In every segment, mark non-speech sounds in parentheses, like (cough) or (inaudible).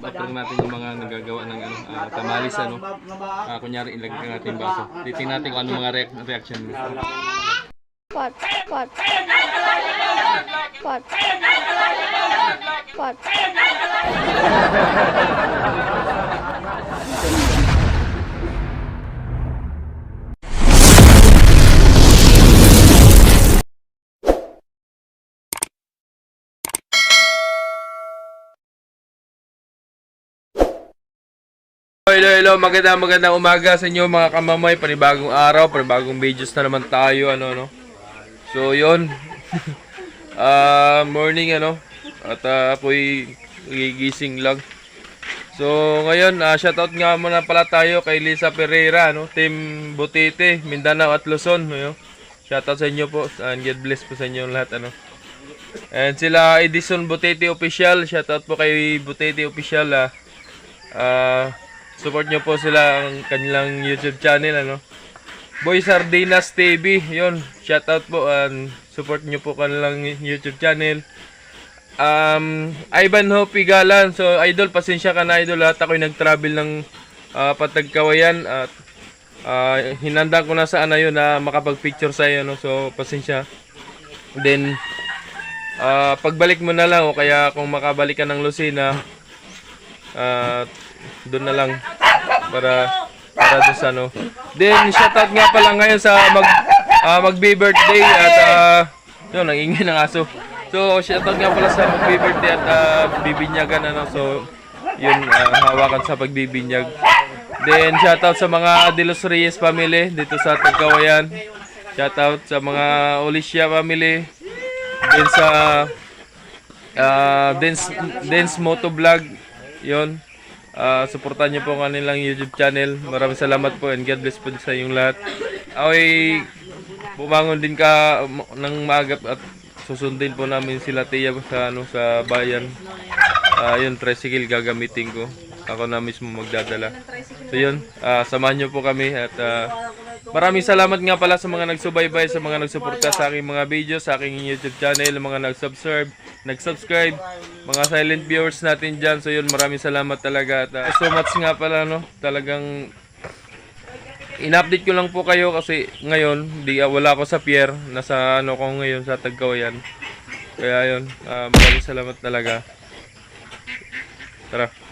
Batong natin yung mga nagagawa ng ano, ah, tamales ano. Ah, kunyari ilagay natin yung baso. Titingnan natin kung ano mga reac- reaction mo. Pot, pot. Pot. Pot. Hello, magandang magandang umaga sa inyo mga kamamay, panibagong araw, panibagong videos na naman tayo, ano, no. So, yun. (laughs) Ah, morning, ano, at ah, ako'y gigising lang. So, ngayon, ah, shoutout nga muna pala tayo kay Lisa Pereira, no, Team Butite, Mindanao at Luzon, no. Shoutout sa inyo po, and God bless po sa inyo lahat, ano. And sila Edison Butete Official, shoutout po kay Butete Official, ah. Ah, support nyo po sila ang kanilang YouTube channel ano. Boy Sardinas TV, yon shoutout po and support nyo po kanilang YouTube channel. Um, Ivan Hopi Galan, so idol, pasensya ka na idol at ako'y nag-travel ng ah, Patagkawayan at ah, hinanda ko na sana yun na makapag-picture sa iyo, no? so pasensya. Then, ah, pagbalik mo na lang o kaya kung makabalik ka ng Lucena, at doon na lang para para doon sa ano. Then shoutout nga pala ngayon sa mag ah, magbi-birthday at ah, yun ang ng aso. So shoutout nga pala sa magbi-birthday at ah, bibinyagan ano. So yun ah, hawakan sa pagbibinyag. Then shoutout sa mga De Los Reyes family dito sa Tagkawayan. Shoutout sa mga Olicia family. Then sa Ah, Dance Dance Moto Vlog. 'Yon. Ah, suportahan niyo po ang kanilang YouTube channel. Maraming salamat po and God bless po sa inyong lahat. Ako'y bumangon din ka ng maaga at susundin po namin sila Tia sa ano sa bayan. Ah, yun tricycle gagamitin ko. Ako na mismo magdadala. So yun, ah, samahan niyo po kami at ah, maraming salamat nga pala sa mga nagsubaybay, sa mga nagsuporta sa aking mga videos, sa aking YouTube channel, mga nag-subscribe, nag-subscribe, mga silent viewers natin dyan. So yun, maraming salamat talaga. At ah, so much nga pala, no? Talagang in-update ko lang po kayo kasi ngayon, di, ah, wala ako sa pier. Nasa ano ko ngayon sa Tagkawayan. Kaya yun, ah, maraming salamat talaga. Tara.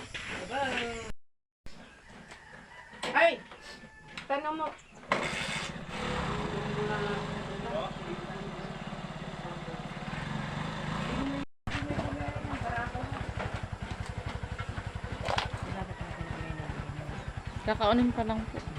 Kakaunin pa lang po.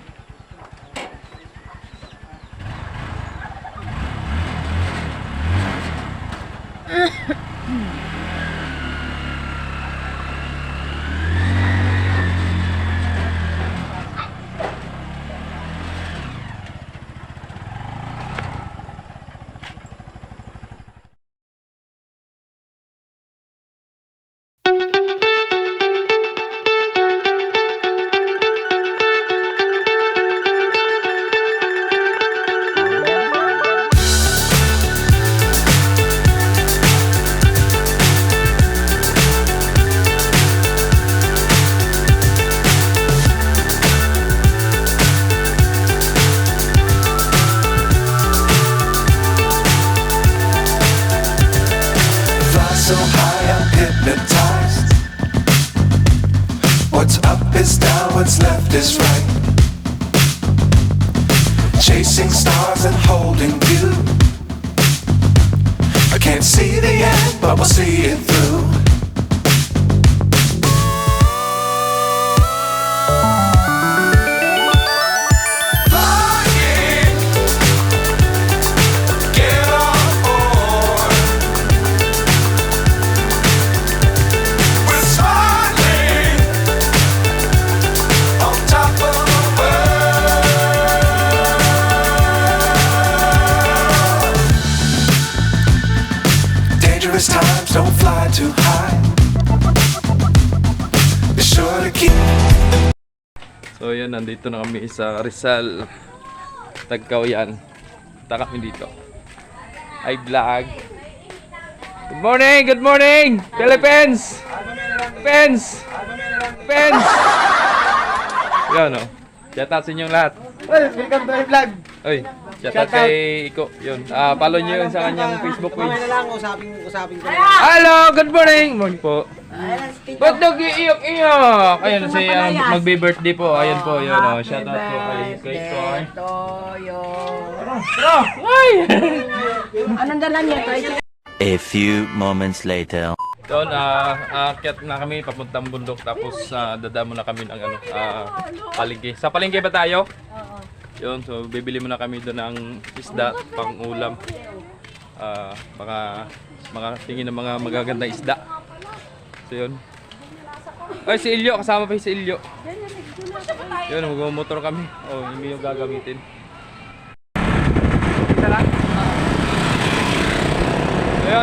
Yan, nandito na kami sa Rizal, Tagkawayan. Punta kami dito. Ay vlog. Good morning! Good morning! Philippines! Philippines! Philippines! Yun, oh. Shout out sa inyong lahat. Well, welcome to my vlog. Oy, shout out kay Iko. Yun. Ah, follow niyo yun sa kanyang Facebook page. Mamaya na lang, usapin, usapin ko. Hello, good morning. Morning po. Ba't nag-iiyak-iyak? Ayun, si um, magbe-birthday po. Ayun po, yun. Oh. Shout out po kay kay Toy. Toyo. Tara! Ay! Anong dala niya, Toy? A few moments later. Doon, ah, aakyat na kami papuntang bundok tapos ah, dadamo na kami ng ano, ah, palengke. Sa palengke ba tayo? Yun, so bibili muna kami doon ng isda pang ulam. Ah, baka mga tingin ng mga magagandang isda. So yun. Ay, si Ilyo, kasama pa si Ilyo. Yun, magmumotor kami. Oh, hindi yung gagamitin. Isa lang?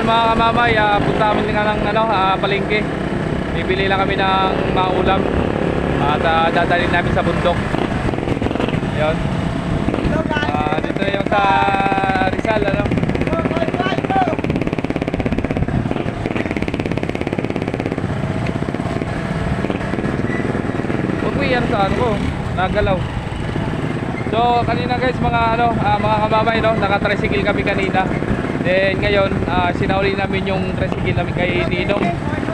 Mga kamamay, uh, punta kami nga ng ano, ah, palengke. Bibili lang kami ng maulam at uh, dadalhin namin sa bundok. Ayun. Ah, dito na yung sa Rizal, ano? Mo iyan sa ano ko, nagalaw. So kanina guys mga ano ah, mga kamamay no, naka-tricycle kami kanina. Then ngayon ah, sinauli namin yung tricycle namin kay Ninong.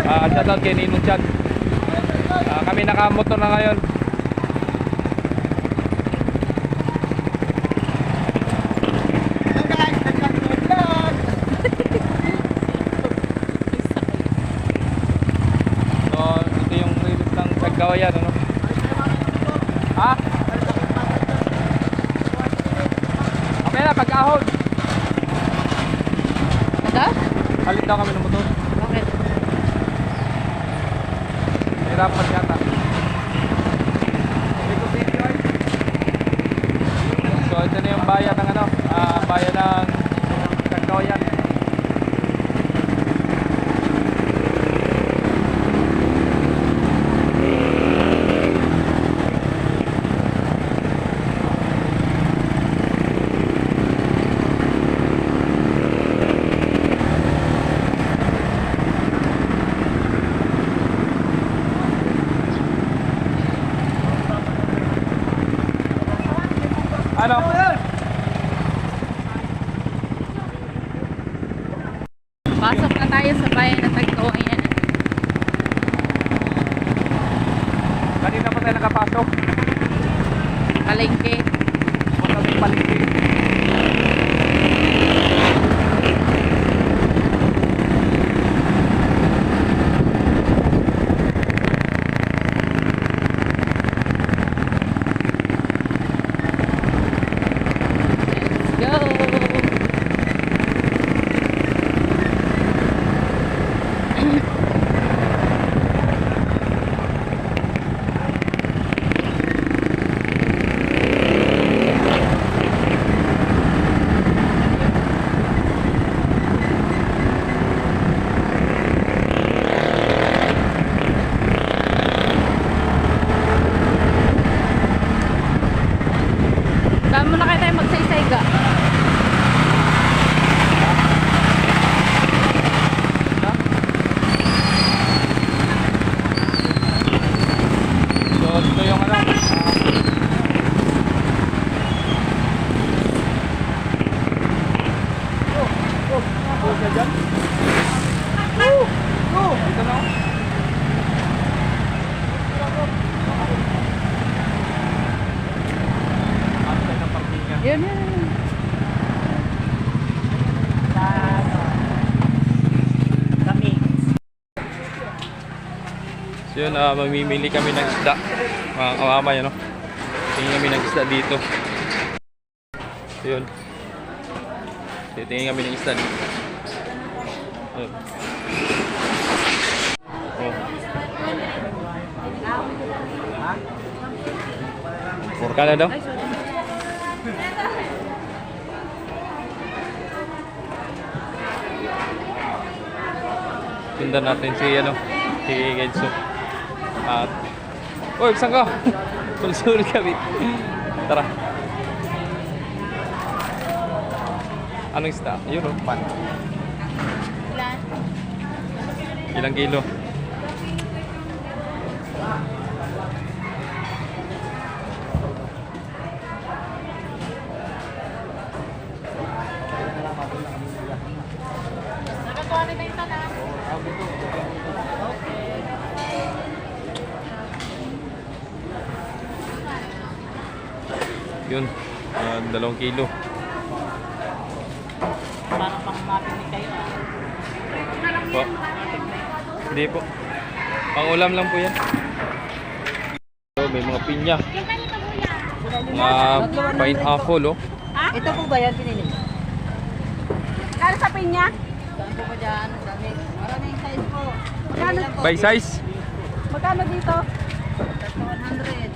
Ah, shout out kay Ninong Chan. Ah, kami nakamotor na ngayon. So ito yung ng Sagkawayan ano. Ha? Okay na, pag-ahon. Ada? Halit daw kami ng motor. Bakit? Hirapan yata. So ito na yung bayan ng ano, ah bayan ng Ano? Pasok na tayo sa bayan na Tagkawayan. Kanina pa tayo nakapasok. Palengke. Punta sa palengke. Let's go! Saan mo na kayo tayo magsaysayga? So ito yung ano. ah, Dito na. Ano tayo ng parkingan? Yun, yun, yun. So yun, ah, mamimili kami ng isda. Mga kamamay, ano? Tingin kami ng isda dito. Yun. Titingin kami ng isda dito. Ayun. Oh. Kala daw? Sundan natin si ano, si Gedso. At, uy, saan ka? (laughs) Tulsulit kami. Tara. Anong isda? Yun, oh, pan. Ilan? Ilang kilo? Nagkatuwa na ba yung tanah? Yun, ah, dalawang kilo. Parang pang mapili kayo ah. Po. Hindi po. Pang ulam lang po yan. So, may mga pinya. Mga pineapple, oh. Ito po ba yan pinili? Kano sa pinya? Saan po ba dyan? Maraming size po. Magkano? By size. Magkano dito?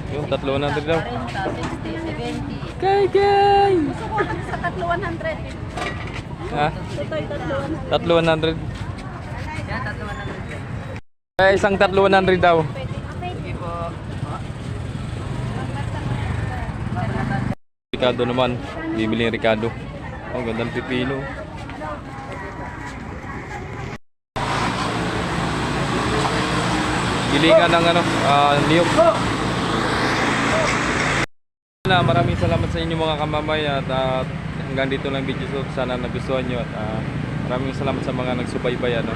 100. Yung tatlo na daw. 40, 60, 70. Kay, kay! Gusto ko sa tatlo 100. Ha? Yung tatlo 100. Tatlo 100. Yan, tatlo 100. Eh, isang tatlo 100 daw. Ricardo naman. Bibili yung Ricardo. Oh, gandang pipino. Gilingan ng ano, ah, niyog. Na, maraming salamat sa inyo mga kamamay at ah, hanggang dito lang video so sana nagustuhan nyo at ah, maraming salamat sa mga nagsubaybay ano.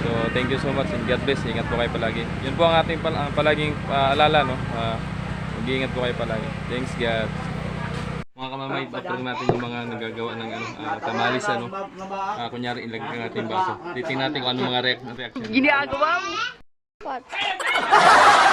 So thank you so much and God bless. Ingat po kayo palagi. Yun po ang ating pal- ah, palaging ah, alala no. Ah, mag-iingat po kayo palagi. Thanks God. Mga kamamay, patrong natin yung mga nagagawa ng ano, ah, tamalis ano. Ah, kunyari ilagay natin baso. Titingnan natin kung ano mga react- reaction. Ginagawa mo. (laughs)